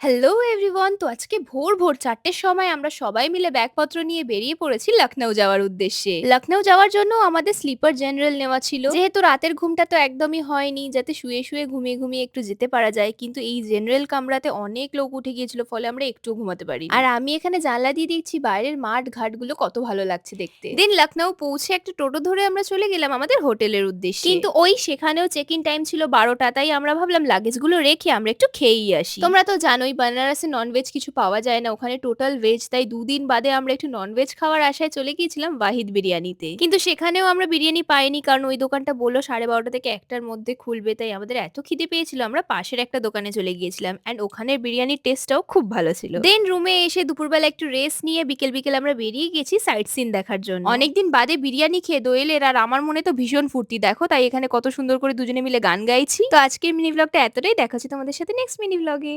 Hello everyone তো আজকে ভোর ভোর চারটের সময় আমরা সবাই মিলে ব্যাগপত্র নিয়ে বেরিয়ে পড়েছি লখনৌ যাওয়ার উদ্দেশ্যে। লখনৌ যাওয়ার জন্য আমাদের স্লিপার জেনারেল নেওয়া ছিল। যেহেতু রাতের ঘুমটা তো একদমই হয়নি, যাতে শুয়ে শুয়ে, ঘুমিয়ে ঘুমিয়ে একটু যেতে পারা যায়, কিন্তু এই জেনারেল কামরাতে অনেক লোক উঠে গিয়েছিল, ফলে আমরা একটু ঘুমাতে পারি আর আমি এখানে জানলা দিয়ে দেখছি বাইরের মাঠ ঘাটগুলো কত ভালো লাগছে দেখতে। দেন লখনৌ পৌঁছে একটা টোটো ধরে আমরা চলে গেলাম আমাদের হোটেলের উদ্দেশ্যে। কিন্তু ওই সেখানেও চেক ইন টাইম ছিল বারোটা, তাই আমরা ভাবলাম লাগেজগুলো রেখে আমরা একটু খেয়েই আসি। তোমরা তো জানোই বানারসে ননভেজ কিছু পাওয়া যায় না। ওখানে টোটাল ভেজ তাই দুদিন বাদে আমরা একটু ননভেজ খাওয়ার আশায় চলে গিয়েছিলাম ওয়াহিদ বিরিয়ানিতে। কিন্তু সেখানেও আমরা বিরিয়ানি পাইনি, কারণ ওই দোকানটা বলল সাড়ে বারোটা থেকে একটার মধ্যে খুলবে, তাই আমাদের এত খিদে পেয়েছিল। আমরা পাশের একটা দোকানে চলে গিয়েছিলাম অ্যান্ড ওখানের বিরিয়ানির টেস্টটাও খুব ভালো ছিল। দেন রুমে এসে দুপুরবেলা একটু রেস্ট নিয়ে বিকেল বিকেল আমরা বেরিয়ে গেছি সাইট সিন দেখার জন্য। অনেকদিন বাদে বিরিয়ানি খেয়ে দোয়েলের আর আমার মনে তো ভীষণ ফুর্তি, দেখো তাই এখানে কত সুন্দর করে দুজনে মিলে গান গাইছি। তো আজকের মিনি ব্লগটা এতটাই, দেখা হচ্ছে তোমাদের সাথে নেক্সট মিনি ব্লগে